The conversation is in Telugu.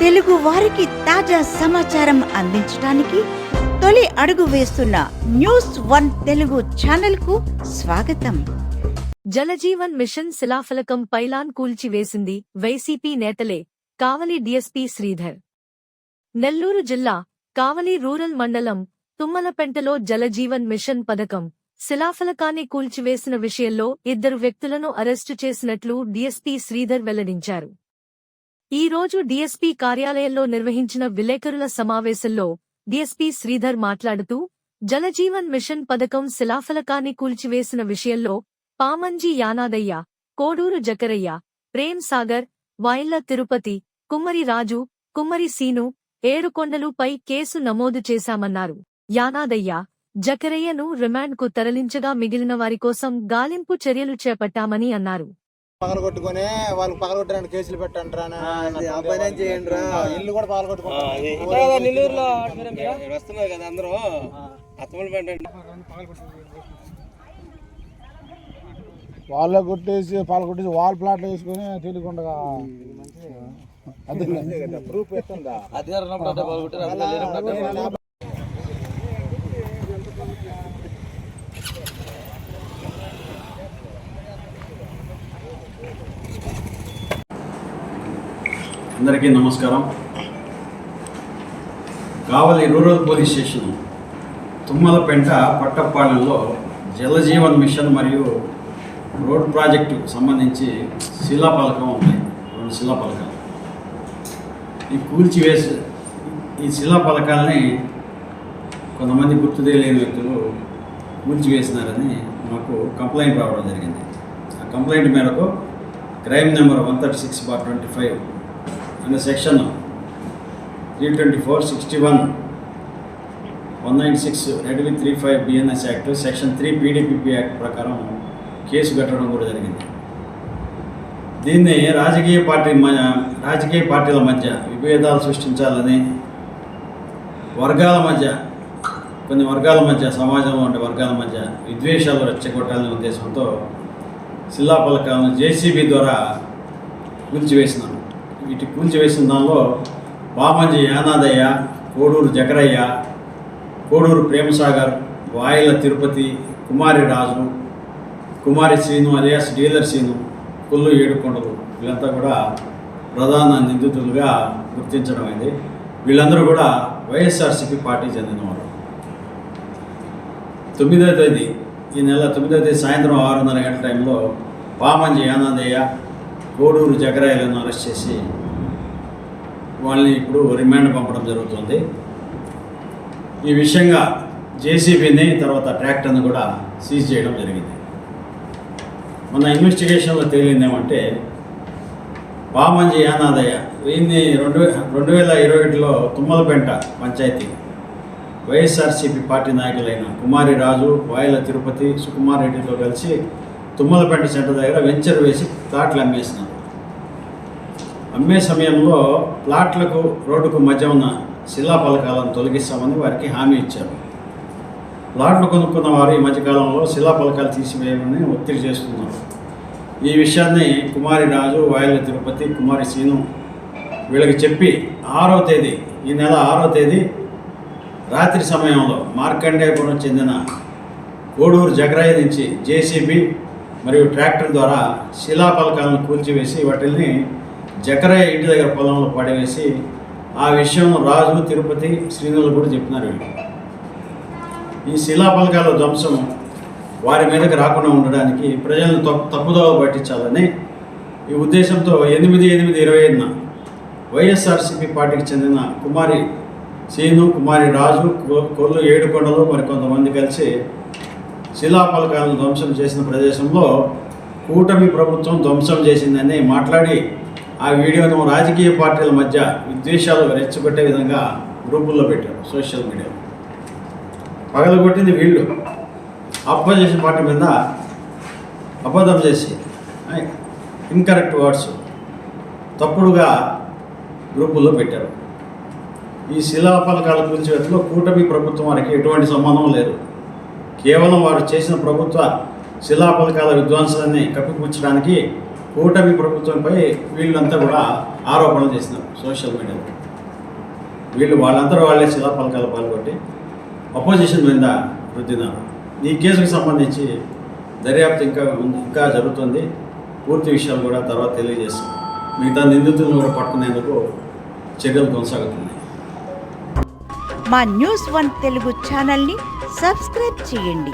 తెలుగు వారికి తాజా సమాచారం అందించడానికి తొలి అడుగు వేస్తున్న న్యూస్ వన్ తెలుగు ఛానల్కు స్వాగతం. జలజీవన్ మిషన్ శిలాఫలకం పైలాన్ కూల్చివేసింది వైసీపీ నేతలే కావలి డిఎస్పీ శ్రీధర్. నెల్లూరు జిల్లా కావలి రూరల్ మండలం తుమ్మలపెంటలో జలజీవన్ మిషన్ పథకం శిలాఫలకాన్ని కూల్చివేసిన విషయంలో ఇద్దరు వ్యక్తులను అరెస్టు చేసినట్లు డీఎస్పీ శ్రీధర్ వెల్లడించారు. ఈ రోజు డీఎస్పీ కార్యాలయంలో నిర్వహించిన విలేకరుల సమావేశంలో డీఎస్పీ శ్రీధర్ మాట్లాడుతూ జలజీవన్ మిషన్ పథకం శిలాఫలకాన్ని కూల్చివేసిన విషయంలో పామంజి యానాదయ్య కోడూరు జకరయ్య ప్రేమ్ సాగర్ వైళ్ళ తిరుపతి కుమ్మరి రాజు కుమ్మరి సీను ఏరుకొండలుపై కేసు నమోదు చేశామన్నారు. యానాదయ్య జకరయ్యను రిమాండ్కు తరలించగా మిగిలిన వారి కోసం గాలింపు చర్యలు చేపట్టామని అన్నారు. పగలగొట్టుకొని వాళ్ళు పగలగొట్టడానికి కేసులు పెట్టంటారా ఆ పని ఏం చేయండి రా. ఇల్లు కూడా పగలగొట్టుకుంటారు నెల్లూరులో వస్తున్నారు కదా అందరూ. అత్తమలు పెట్టండి వాళ్ళే కొట్టేసి పాలు కొట్టేసి వాళ్ళ ప్లాట్లు వేసుకొని తెలియకుండా. అదే ప్రూఫ్ అధికారం అందరికీ నమస్కారం. Kavali rural police station Thummalapenta పట్టపాలెంలో జలజీవన్ మిషన్ మరియు రోడ్ ప్రాజెక్టు సంబంధించి శిలాపలకం ఉన్నాయి. రెండు శిలాపలకాలు ఈ కూల్చివేసి ఈ శిలాపలకాలని కొంతమంది గుర్తు తెలియని వ్యక్తులు కూల్చివేసినారని మాకు కంప్లైంట్ రావడం జరిగింది. ఆ కంప్లైంట్ మేరకు crime number one thirty six bar twenty five అనే section three twenty four sixty one one nine six read three five BNS act section three PDPP act ప్రకారం కేసు కట్టడం కూడా జరిగింది. దీన్ని రాజకీయ పార్టీ మ రాజకీయ పార్టీల మధ్య విభేదాలు సృష్టించాలని వర్గాల మధ్య కొన్ని వర్గాల మధ్య సమాజంలో ఉండే వర్గాల మధ్య విద్వేషాలు రెచ్చగొట్టాలనే ఉద్దేశంతో శిలాపలకాలను జేసీబీ ద్వారా కూల్చివేసినారు వీటి కూల్చివేసిన దానిలో పామంజి యానాదయ్య కోడూరు జకరయ్య కోడూరు ప్రేమసాగర్ వాయిల తిరుపతి కుమారి రాజు కుమారి శ్రీను అలియాస్ డీలర్ శ్రీను కొల్లు ఏడుకొండలు వీళ్ళంతా కూడా ప్రధాన నిందితులుగా గుర్తించడం అయింది. వీళ్ళందరూ కూడా వైఎస్ఆర్సీపీ పార్టీ చెందినవారు. తొమ్మిదో తేదీ ఈ నెల తొమ్మిదో తేదీ సాయంత్రం ఆరున్నర గంటల టైంలో పామంజి యానాదయ్య కోడూరు జగరాయలను అరెస్ట్ చేసి వాళ్ళని ఇప్పుడు రిమాండ్ పంపడం జరుగుతుంది. ఈ విషయంగా జేసీబీని తర్వాత ట్రాక్టర్ని కూడా సీజ్ చేయడం జరిగింది. మన ఇన్వెస్టిగేషన్లో తేలింది ఏమంటే యానాదయ్య ఈయన్ని రెండు వే రెండు వేల ఇరవై ఒకటిలో తుమ్మలపెంట పంచాయతీ వైఎస్ఆర్సీపీ పార్టీ నాయకులైన కుమారి రాజు వాయిల తిరుపతి సుకుమార్ రెడ్డితో కలిసి తుమ్మలపేట సెంటర్ దగ్గర వెంచర్ వేసి ప్లాట్లు అమ్మేసినాం. అమ్మే సమయంలో ప్లాట్లకు రోడ్డుకు మధ్య ఉన్న శిలాఫలకాలను తొలగిస్తామని వారికి హామీ ఇచ్చారు. ప్లాట్లు కొనుక్కున్న వారు ఈ మధ్యకాలంలో శిలాఫలకాలు తీసివేయమని ఒత్తిడి చేస్తున్నారు. ఈ విషయాన్ని కుమారి రాజు వాయుల తిరుపతి కుమారి సీను వీళ్ళకి చెప్పి ఆరో తేదీ ఈ నెల ఆరో తేదీ రాత్రి సమయంలో మార్కండేయపురం చెందిన కోడూరు జగరాయి నుంచి జేసీబీ మరియు ట్రాక్టర్ ద్వారా శిలాఫలకాలను కూల్చివేసి వాటిని జకరయ్య ఇంటి దగ్గర పొలంలో పడివేసి ఆ విషయం రాజు తిరుపతి శ్రీనులు కూడా చెప్పినారు. ఈ శిలాఫలకాల ధ్వంసం వారి మీదకి రాకుండా ఉండడానికి ప్రజలను తప్పు తప్పుదోవ పట్టించాలని ఈ ఉద్దేశంతో ఎనిమిది ఎనిమిది ఇరవై ఐదున వైఎస్ఆర్సీపీ పార్టీకి చెందిన కుమారి సీను కుమారి రాజు కొల్లు ఏడుకొండలు మరి కొంతమంది కలిసి శిలాఫలకాలను ధ్వంసం చేసిన ప్రదేశంలో కూటమి ప్రభుత్వం ధ్వంసం చేసిందని మాట్లాడి ఆ వీడియోను రాజకీయ పార్టీల మధ్య విద్వేషాలు రెచ్చగొట్టే విధంగా గ్రూపుల్లో పెట్టారు సోషల్ మీడియాలో పగలగొట్టింది వీళ్ళు. అపోజిషన్ పార్టీ మీద అబద్ధం చేసి ఇన్కరెక్ట్ వర్డ్స్ తప్పుడుగా గ్రూపుల్లో పెట్టారు. ఈ శిలాఫలకాల కూల్చివేతలో కూటమి ప్రభుత్వం వారికి ఎటువంటి సంబంధం లేదు. కేవలం వారు చేసిన ప్రభుత్వ శిలాఫలకాల విధ్వంసాన్ని కప్పిపుచ్చడానికి కూటమి ప్రభుత్వంపై వీళ్ళంతా కూడా ఆరోపణలు చేసినారు సోషల్ మీడియాలో. వీళ్ళు వాళ్ళందరూ వాళ్ళే శిలాపలకాలు పాల్గొట్టి అపోజిషన్ మీద రుద్దినారు. ఈ కేసుకు సంబంధించి దర్యాప్తు ఇంకా ఉంది ఇంకా జరుగుతుంది. పూర్తి విషయాలు కూడా తర్వాత తెలియజేస్తాం. మిగతా నిందితులను కూడా పట్టుకునేందుకు చర్యలు కొనసాగుతున్నాయి. మా న్యూస్ వన్ తెలుగు ఛానల్ని సబ్స్క్రైబ్ చేయండి.